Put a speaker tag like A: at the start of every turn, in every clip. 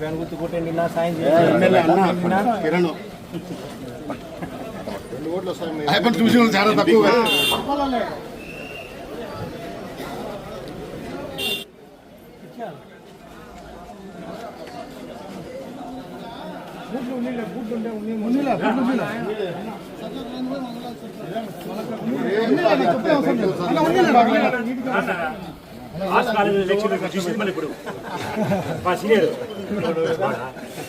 A: Fan గుర్తు కొట్టండి నా సాయం
B: కిరణ్ అయిపోయి చూసి వాళ్ళు చాలా తక్కువ
A: ఆర్ట్స్ కాలేజ్ ఎలక్షన్ చూసి మళ్ళీ ఇప్పుడు మా సీనియర్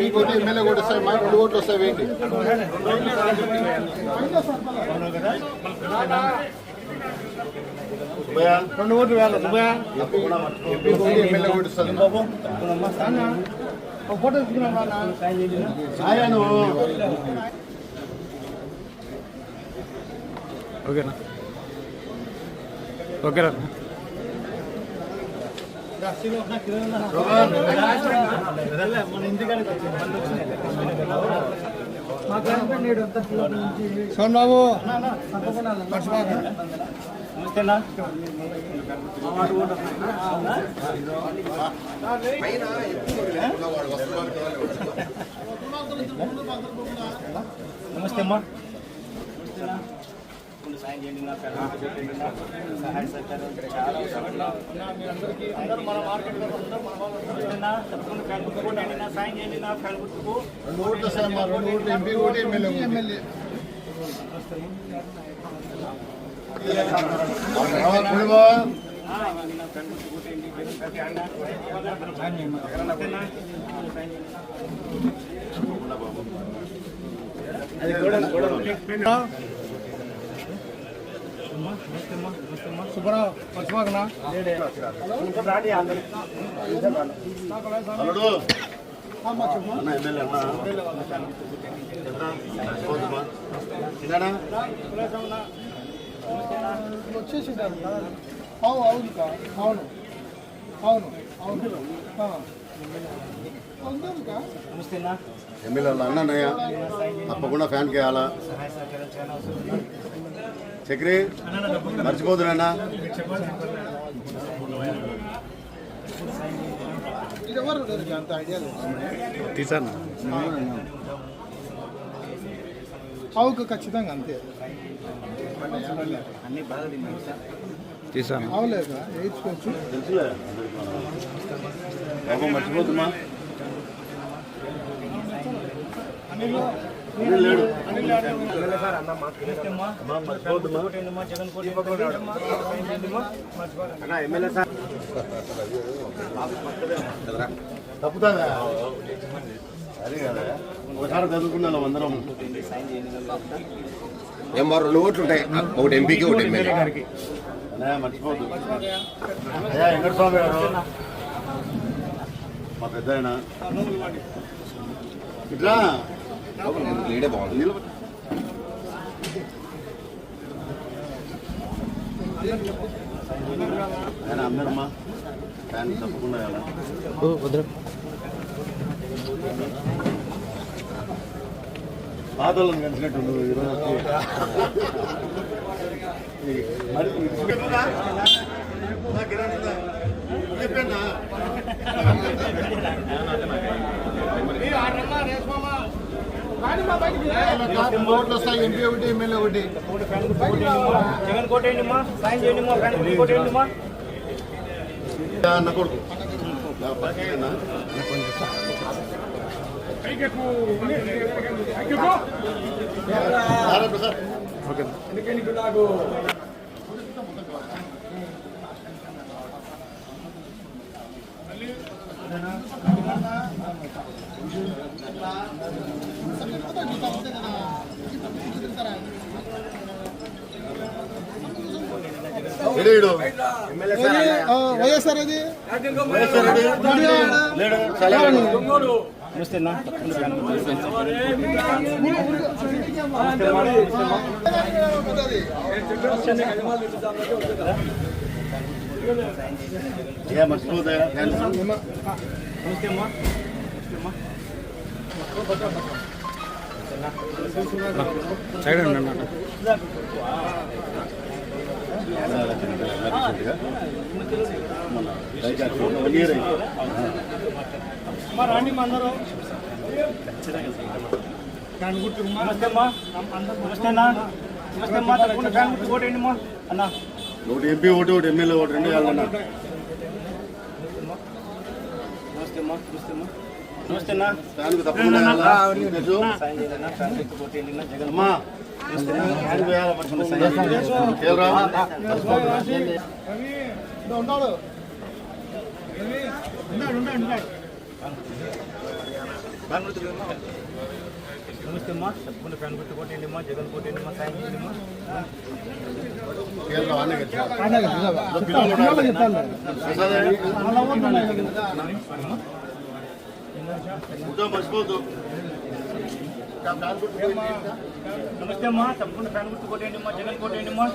B: ఇంకోటి ఎమ్మెల్యే కూడా వస్తాయి మా రెండు ఓట్లు వస్తాయి ఏంటి?
A: రెండు ఓట్లు
B: కోటి ఎమ్మెల్యే కూడా వస్తుంది.
A: ఫోటో
C: ఓకేనా? ఓకేనా
A: మన నమస్తేనా నమస్తే అమ్మా. సాయం చేయండి నా సహాయ సహకారం చాలా అందరూ మన మార్కెట్ తప్పకుండా ఫ్యాన్ గుర్తుకోండి నా సాయం చేయండి నా ఫ్యాన్ గుర్తుకు
B: రెండు ఓట్లు వస్తాయి మా రెండు ఓట్లు ఎంపీ కోటి ఎమ్మెల్యే ఎమ్మెల్యే
C: సుబ్బారావు మర్చిపోకనా అవును అవును అవును అవును అవును
B: ఎమ్మెల్యే అన్నయ్య తప్పకుండా ఫ్యాన్కి వేయాలా
A: సహాయ సహకారం చాలా అవసరం
B: చక్రి మర్చిపోతున్నా
C: ఇది ఎవరు అంత. ఐడియా లేదు
B: తీసాను
C: ఆవుకు ఖచ్చితంగా అంతే తీసాను అవలేదా వేయించుకోవచ్చు
B: మర్చిపోతున్నా. తప్పుతుందా? అదే కదా. ఒకసారి చదువుకున్నాం అందరం.
D: ఏమో రెండు ఓట్లు ఉంటాయి. ఒకటి ఎంపీకి ఒకటి ఎమ్మెల్యే.
B: అన్నయ్య మర్చిపోద్దు అయ్యా వెంకట స్వామి గారు. మా పెద్ద ఇట్లా?
D: లీడే బాగుంది
B: ఆయన అందరమ్మా ఫ్యాన్ తప్పకుండా వేయాలా పాతలను కలిసినట్టు ఈరోజు మరి చెప్పండి
C: ఓట్లు వస్తాయి? ఎంపీ ఒకటి ఎమ్మెల్యే ఒకటి.
A: జగన్ కొట్టేయండిమ్మా సాయం చేయండిమ్మా ఫ్యాన్ గుర్తు కొట్టేయండిమ్మా
B: అన్న కొడుకు. నా
C: ఆ, వైఎస్ఆర్ అది
A: నమస్తే అమ్మా సైడ్ ఉండండి అమ్మా రాండి మా అందరూ నమస్తే అమ్మా నమస్తే అన్న నమస్తే అమ్మా తప్పకుండా ఫ్యాన్ గుర్తు అమ్మా అన్న
B: ఒకటి ఎంపీ ఒకటి ఎమ్మెల్యే రెండు
A: నమస్తే అమ్మా నమస్తే అమ్మా
C: ఉన్నాడు
A: నమస్తే అమ్మా తప్పకుండా ఫ్యాన్ గుర్తు కొట్టేయండి అమ్మా జగన్ కొట్టేయండి అమ్మా సాయం చేయండి అమ్మా నమస్తే అమ్మా తప్పకుండా ఫ్యాన్ గుర్తు కొట్టేయండి అమ్మా జగన్ కొట్టేయండి అమ్మా.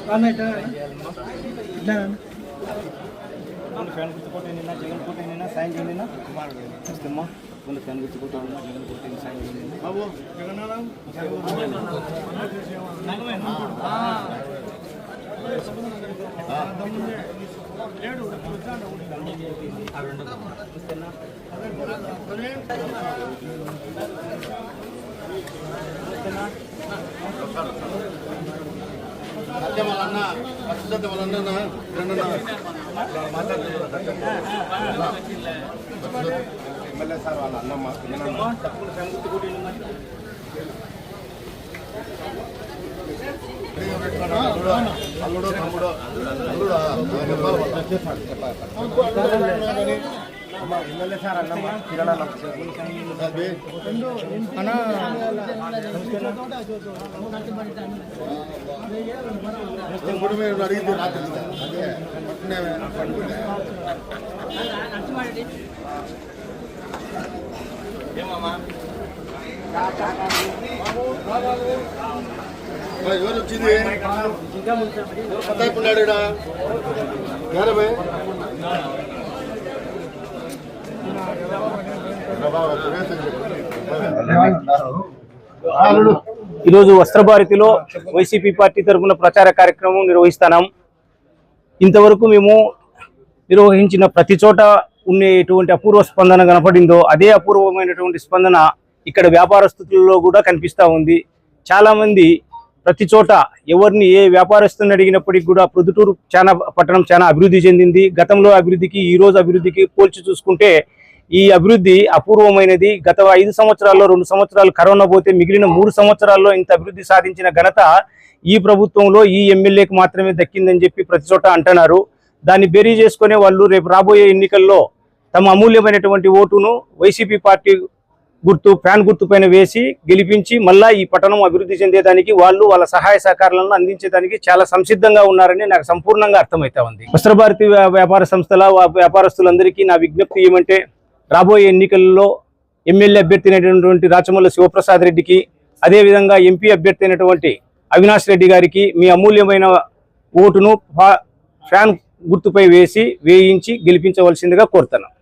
A: తప్పకుండా ఫ్యాన్ గుర్తు కొట్టేయండి జగన్ కొట్టేయండి సాయం చేయండి నమస్తే అమ్మా తప్పకుండా ఫ్యాన్ గుర్తు కొట్టేయండి అమ్మా జగన్ కొట్టేయండి సాయం చేయండి.
B: బాబు. సత్యం వాళ్ళ అన్న ఫస్ట్ సత్యం వాళ్ళ అన్న రెండన్నా
D: ఎమ్మెల్యే సార్ వాళ్ళ అన్నమ్మ
A: నమస్తే అమ్మా తప్పకుండా
B: అల్లుడు తమ్ముడు అల్లుడా
D: ఎమ్మెల్యే సార్
B: మీరు అడిగింది రాత్రి అదే పట్టుకునే పట్టుకునే ఎవరు వచ్చింది? కొత్త ఉన్నాడు
A: ఈరోజు వస్త్రభారతిలో వైసీపీ పార్టీ తరఫున ప్రచార కార్యక్రమం నిర్వహిస్తున్నాం ఇంతవరకు మేము నిర్వహించిన ప్రతి చోట ఉండేటువంటి అపూర్వ స్పందన కనపడిందో అదే అపూర్వమైనటువంటి స్పందన ఇక్కడ వ్యాపారస్తులలో కూడా కనిపిస్తూ ఉంది. చాలామంది ప్రతి చోట ఎవరిని ఏ వ్యాపారస్తుని అడిగినప్పటికీ కూడా ప్రొద్దుటూరు చాలా పట్టణం చాలా అభివృద్ధి చెందింది. గతంలో అభివృద్ధికి ఈ రోజు అభివృద్ధికి పోల్చి చూసుకుంటే ఈ అభివృద్ధి అపూర్వమైనది. గత ఐదు సంవత్సరాల్లో రెండు సంవత్సరాలు కరోనా పోతే మిగిలిన మూడు సంవత్సరాల్లో ఇంత అభివృద్ధి సాధించిన ఘనత ఈ ప్రభుత్వంలో ఈ ఎమ్మెల్యేకి మాత్రమే దక్కిందని చెప్పి ప్రతి చోట అంటున్నారు. దాన్ని బేరీ చేసుకునే వాళ్ళు రేపు రాబోయే ఎన్నికల్లో తమ అమూల్యమైనటువంటి ఓటును వైసీపీ పార్టీ గుర్తు ఫ్యాన్ గుర్తు పైన వేసి గెలిపించి మళ్ళా ఈ పట్టణం అభివృద్ధి చెందేదానికి వాళ్ళు వాళ్ళ సహాయ సహకారాలను అందించేదానికి చాలా సంసిద్ధంగా ఉన్నారని నాకు సంపూర్ణంగా అర్థమవుతా ఉంది. వస్త్రభారతి వ్యా- వ్యాపార సంస్థల వా- వ్యాపారస్తులందరికీ నా విజ్ఞప్తి ఏమంటే రాబోయే ఎన్నికల్లో ఎమ్మెల్యే అభ్యర్థి అయినటువంటి రాచమల్ల శివప్రసాద్ రెడ్డికి అదేవిధంగా ఎంపీ అభ్యర్థి అయినటువంటి అవినాష్ రెడ్డి గారికి మీ అమూల్యమైన ఓటును ఫా- ఫ్యాన్ గుర్తుపై వేసి వేయించి గెలిపించవలసిందిగా కోరుతున్నాను.